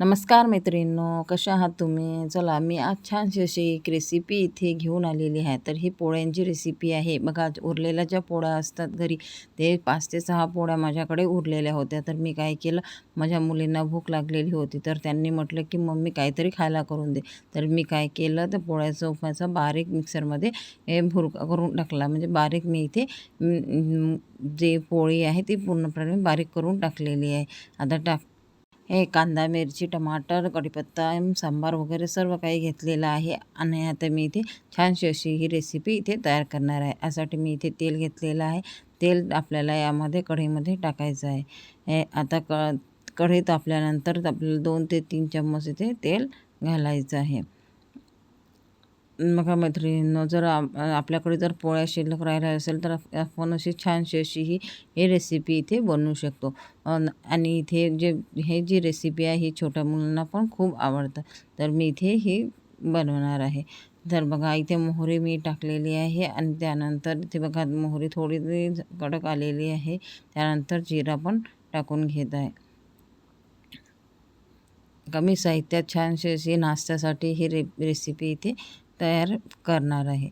नमस्कार मैत्रिणींनो कशा आहात तुम्ही? चला मी आज छानशी अशी एक रेसिपी इथे घेऊन आलेली आहे. तर ही पोळ्यांची रेसिपी आहे. बघा उरलेल्या ज्या पोळ्या असतात घरी ते पाच ते सहा पोळ्या माझ्याकडे उरलेल्या होत्या. तर मी काय केलं माझ्या मुलींना भूक लागलेली होती. तर त्यांनी म्हटलं की मम्मी काहीतरी खायला करून दे. तर मी काय केलं तर पोळ्याचा उपाचा बारीक मिक्सरमध्ये हे भुरका करून टाकला. म्हणजे बारीक मी इथे जे पोळी आहे ती पूर्णपणे बारीक करून टाकलेली आहे. आता टाक हे कांदा मिरची टमाटर कढीपत्ता सांबार वगैरे सर्व काही घेतलेलं आहे आणि आता मी इथे छानशी अशी ही रेसिपी इथे तयार करणार आहे. यासाठी मी इथे तेल घेतलेलं आहे. तेल आपल्याला यामध्ये कढईमध्ये टाकायचं आहे. हे आता क कढई तापल्यानंतर आपल्याला दोन ते तीन चम्मच इथे तेल घालायचं आहे. बघा मैत्रिणींनो जर आपल्याकडे जर पोळ्या शिल्लक राहिल्या असेल तर आपण अशी छानशी अशी ही ही रेसिपी इथे बनवू शकतो. आणि इथे जे हे जी रेसिपी आहे ही छोट्या मुलांना पण खूप आवडतं. तर मी इथे ही बनवणार आहे. तर बघा इथे मोहरी मी टाकलेली आहे आणि त्यानंतर इथे बघा मोहरी थोडी कडक आलेली आहे. त्यानंतर जिरा पण टाकून घेत आहे. कमी साहित्यात छानशी अशी नाश्त्यासाठी ही रे रेसिपी इथे तयार करणार आहे.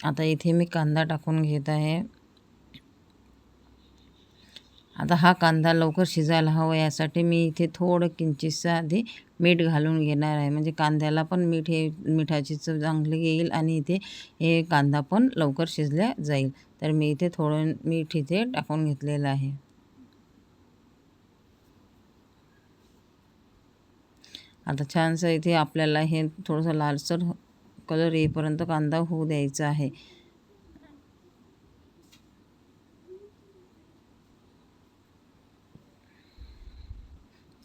आता इथे मी कांदा टाकून घेत आहे. आता हा कांदा लवकर शिजायला हवा यासाठी मी इथे थोडं किंचितसं आधी मीठ घालून घेणार आहे. म्हणजे कांद्याला पण मीठ हे मिठाची चव चांगली येईल आणि इथे हे कांदा पण लवकर शिजल्या जाईल. तर मी इथे थोडं मीठ इथे टाकून घेतलेलं आहे. आता छानसं इथे आपल्याला हे थोडंसं लालसर कलर येईपर्यंत कांदा होऊ द्यायचा आहे.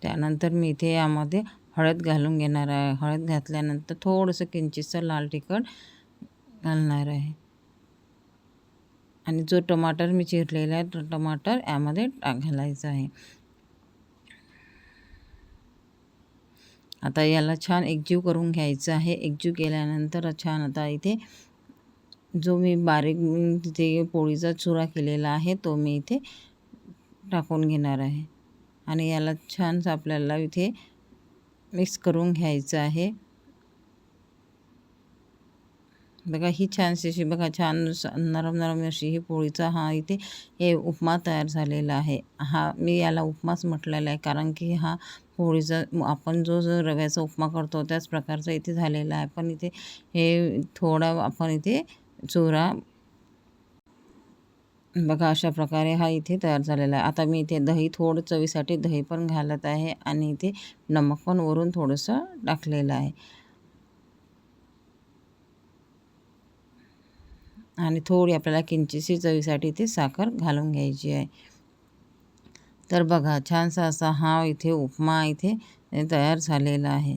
त्यानंतर मी इथे यामध्ये हळद घालून घेणार आहे. हळद घातल्यानंतर थोडंसं किंचितसं लाल तिखट घालणार आहे. आणि जो टमाटर मी चिरलेला आहे तो टमाटर यामध्ये टाक घालायचा आहे. आता याला छान एकजीव करून घ्यायचं आहे. एकजीव केल्यानंतर छान आता इथे जो मी बारीक तिथे पोळीचा चुरा केलेला आहे तो मी इथे टाकून घेणार आहे. आणि याला छान आपल्याला इथे मिक्स करून घ्यायचं आहे. बघा ही छानशी अशी बघा छान नरम नरम अशी ही पोळीचा हा इथे हे उपमा तयार झालेला आहे. हा मी याला उपमाच म्हटलेला आहे कारण की हा पोळीचा आपण जो जो रव्याचा उपमा करतो त्याच प्रकारचा इथे झालेला आहे. पण इथे हे थोडा आपण इथे चुरा बघा अशा प्रकारे हा इथे तयार झालेला आहे. आता मी इथे दही थोडं चवीसाठी दही पण घालत आहे आणि इथे नमक पण वरून थोडंसं टाकलेलं आहे. आणि थोडी आपल्याला किंचितशी चवीसाठी इथे साखर घालून घ्यायची आहे. तर बघा छानसा असा हा इथे उपमा इथे तयार झालेला आहे.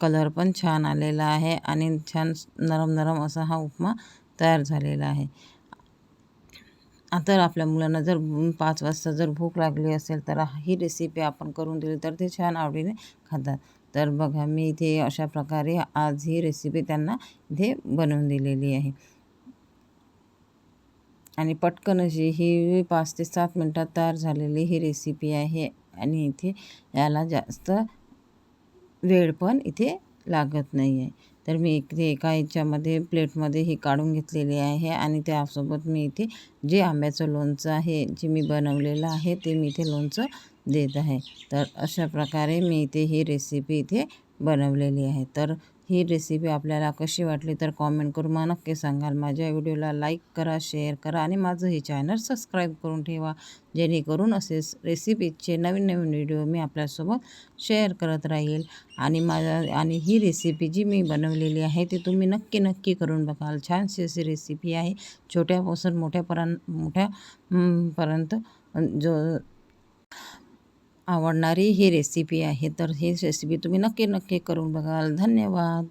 कलर पण छान आलेला आहे आणि छान नरम नरम असा हा उपमा तयार झालेला आहे. आता आपल्या मुलांना जर पाच वाजता जर भूक लागली असेल तर ही रेसिपी आपण करून दिली तर ते छान आवडीने खातात. तर बघा मी इथे अशा प्रकारे आज ही रेसिपी त्यांना इथे बनवून दिलेली आहे. आणि पटकन अशी ही पाच ते सात मिनटात तयार झालेली ही रेसिपी आहे. आणि इथे याला जास्त वेळ पण इथे लागत नाही आहे तर मी इथे एका याच्यामध्ये प्लेटमध्ये ही काढून घेतलेली आहे. आणि त्यासोबत मी इथे जे आंब्याचं लोणचं आहे जे मी बनवलेलं आहे ते मी इथे लोणचं देत आहे. तर अशा प्रकारे मी इथे ही रेसिपी इथे बनवलेली आहे. तर ही रेसिपी आपल्याला कशी वाटली तर कॉमेंट करून मला नक्की सांगाल. माझ्या व्हिडिओला लाईक करा शेअर करा आणि माझं हे चॅनल सबस्क्राईब करून ठेवा. जेणेकरून असेच रेसिपीचे नवीन नवीन व्हिडिओ मी आपल्यासोबत शेअर करत राहील. आणि माझा आणि ही रेसिपी जी मी बनवलेली आहे ती तुम्ही नक्की नक्की करून बघाल. छानशी अशी रेसिपी आहे. छोट्यापासून मोठ्यापर्यंत मोठ्यापर्यंत जो आवडणारी ही रेसिपी आहे. तर ही रेसिपी तुम्ही नक्की नक्की करून बघाल. धन्यवाद.